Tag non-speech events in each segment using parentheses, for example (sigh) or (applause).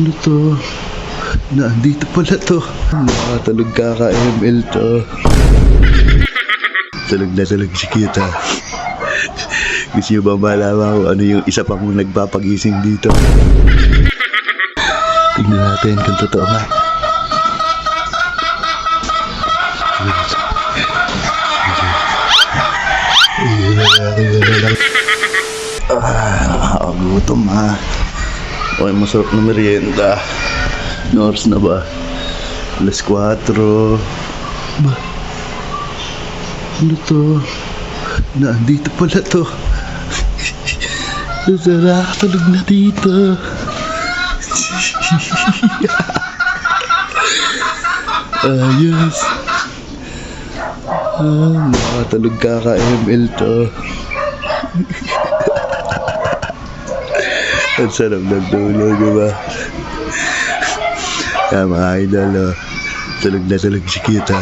Ano to? Nandito pala to. Nakatulog ka ka ML to. Tulog na tulog si Kita. Gusto niyo ba malaman kung ano yung isa pang nagpapagising dito? Tingnan natin kung totoo nga. Ah, gutom ha. Okay, masarap na merienda. Norse na ba? Alas 4. Ba? Ano to? Nandito pala to. Sarap, tulog na dito. Ayos. Ah, makatulog ka ka ML to. Ang sarap ng tulog, di ba? Kaya mga idol, oh, tulog na tulog si Kita.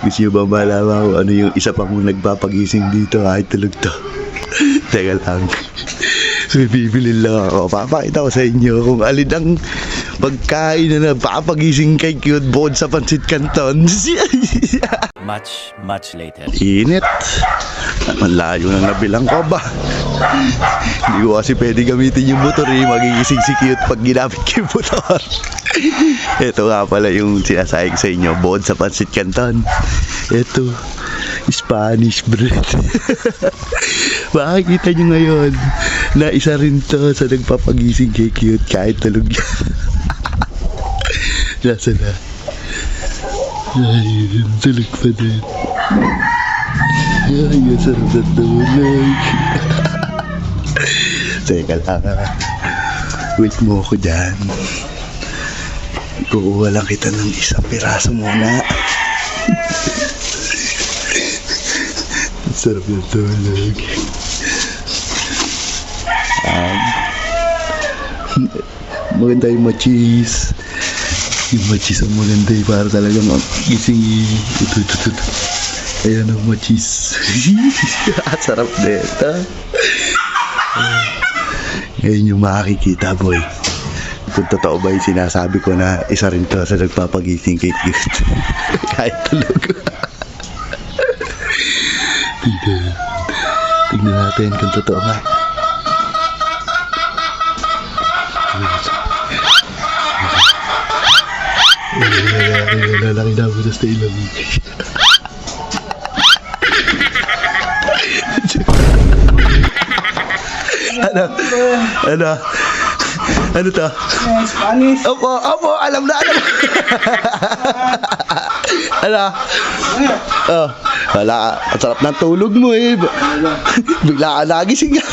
Gusto niyo ba malaman kung ano yung isa pang nagpapagising dito kahit tulog to? (laughs) Teka lang. May bibili lang ako. Papakita ko sa inyo kung alin ang pagkain na nagpapagising kay Cute bukod sa pansit canton. (laughs) (laughs) Much, much later. Init. Ang layo na nabilang ko ba? Hindi ko kasi pwede gamitin yung motor eh. Magigising si cute pag ginamit ko yung motor. (laughs) Ito nga pala yung sinasabi ko sa inyo. Bukod sa pansit canton. Ito. Spanish bread. (laughs) Makikita nyo ngayon na isa rin to sa nagpapagising kay cute kahit tulog niya. Na? Ay, tulog pa din. Ay, ang sarap na tulog. Teka lang ah. Wait mo ako dyan. Kukuha lang kita ng isang piraso muna. (laughs) Sarap na tulog. Um, maganda yung machis. Yung machis ang maganda eh. Para talagang ang gising eh. Ito, ito. ito. Ayan ang machis. Sarap na ito. Ngayon yung makikita boy. Kung totoo ba yung sinasabi ko na isa rin to sa nagpapagising kay cute. Kahit tulog. Tignan. Tignan natin kung totoo nga. Lalaki na mo sa stay lang. ano? Ano? Ano to? Spanish. Opo, opo, alam na, alam. ano? Oh, wala. Ang sarap ng tulog mo eh. Bigla ka nagising ka.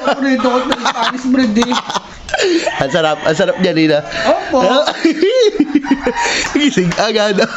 Paborito ko ng Spanish bread eh. (laughs) ang sarap, ang sarap niya, Nina. Opo. (laughs) Gising agad. (laughs)